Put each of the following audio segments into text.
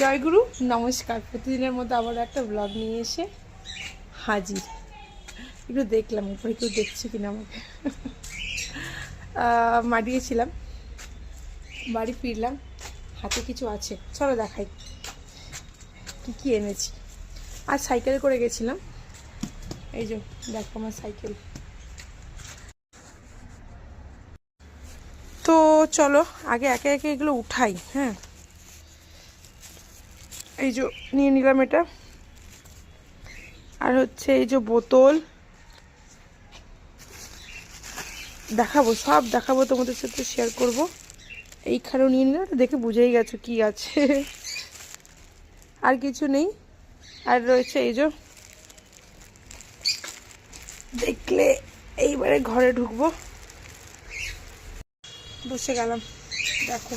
জয়গুরু নমস্কার। প্রতিদিনের মতো আবার একটা ব্লগ নিয়ে এসে হাজির। একটু দেখলাম উপরে কেউ দেখছে কিনা আমাকে। মারিয়েছিলাম, বাড়ি ফিরলাম, হাতে কিছু আছে। চলো দেখাই, কী কী এনেছি। আর সাইকেলে করে গেছিলাম। এই যে, দেখো আমার সাইকেল। তো চলো, আগে একে একে এগুলো উঠাই হ্যাঁ। এই যে নিয়ে নিলাম এটা। আর হচ্ছে এই যে বোতল। দেখাবো, সব দেখাবো তোমাদের সাথে শেয়ার করব। এইখানেও নিয়ে নিলাম দেখে বুঝেই গেছো কি আছে। আর কিছু নেই। আর রয়েছে এই যে, দেখলে এইবারে ঘরে ঢুকবো। বসে গেলাম, দেখো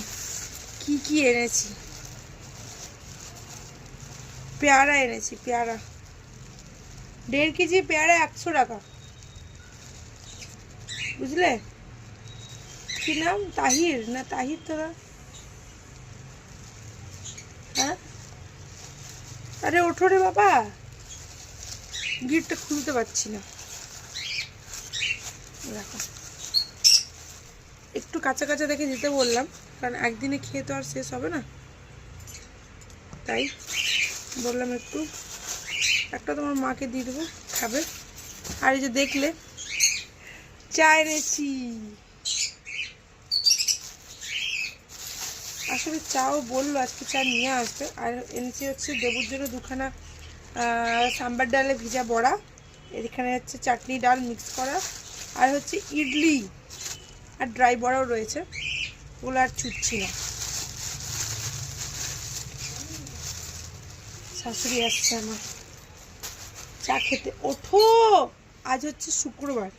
কি কি এনেছি। পেয়ারা এনেছি, পেয়ারা। দেড় কেজি পেয়ারা একশো টাকা। বুঝলে? কি নাম? তাহির? না, তাহির তোরা হ্যাঁ? আরে, ওঠো রে বাবা। গিটটা খুলতে পারছি না। দেখো একটু কাঁচা কাঁচা দেখে দিতে বললাম, কারণ একদিনে খেয়ে তো আর শেষ হবে না। তাই বললাম একটু। একটা তোমার মাকে দিয়ে দেবো, খাবে। আর এই যে দেখলে চা এনেছি আসলে চাও বলল, আজকে চা নিয়ে আসবে। আর এনেছি হচ্ছে দেবুর জন্য দুখানা সাম্বার ডালে ভিজা বড়া। এখানে হচ্ছে চাটনি ডাল মিক্স করা। আর হচ্ছে ইডলি। আর ড্রাই বড়াও রয়েছে। ওগুলো আর ছুটছি না। শাশুড়ি আসছে আমার। চা খেতে ওঠো! আজ হচ্ছে শুক্রবার।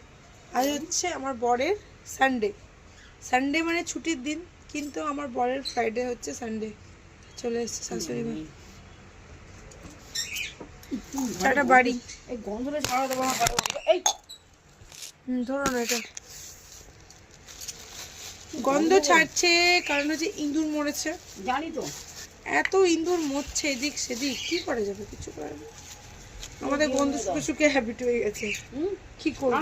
আজ হচ্ছে আমার বরের সানডে সানডে মানে ছুটির দিন কিন্তু আমার বরের ফ্রাইডে হচ্ছে সানডে চলে এসছে শাশুড়ি মা। চাটা বাড়ি। এই গন্ধটা ছাড়া দেবো এই! হুম ধরো না এটা। গন্ধ ছাড়ছে কারণ হচ্ছে ইঁদুর মরেছে। জানি তো। এত ইন্দুর মরছে এদিক সেদিক কি করে যাবে কিছু করে আমাদের বন্ধু সুখে সুখে হ্যাবিট হয়ে গেছে। কি করব?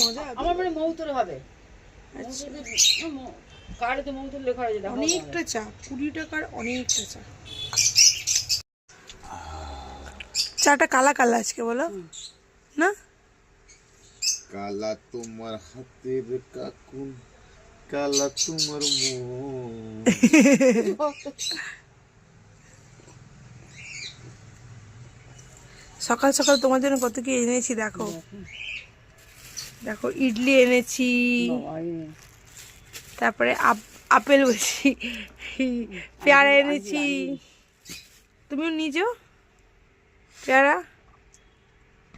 মজা আমার মানে মৌ তোর হবে। আচ্ছা। অনেকটা চা কুড়ি টাকার অনেকটা চা চাটা কালা কালা আজকে বলো। না? কালা তোমার হাতের কাকুন কালা তোমার সকাল সকাল তোমার জন্য কত কি এনেছি দেখো। দেখো। ইডলি এনেছি। তারপরে আপ- আপেল বলছি পেয়ারা এনেছি। তুমিও নিজেও পেয়ারা?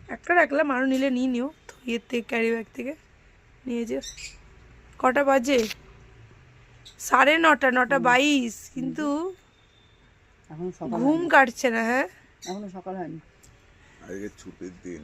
একটা রাখলাম আরও নিলে নিয়ে নিও। তো ইয়ের থেকে ক্যারি ব্যাগ থেকে। নিয়ে যেও। কটা বাজে? সাড়ে নটা নটা বাইশ কিন্তু ঘুম কাটছে না হ্যাঁ? এখনও সকাল হয়নি। আজকে ছুটির দিন।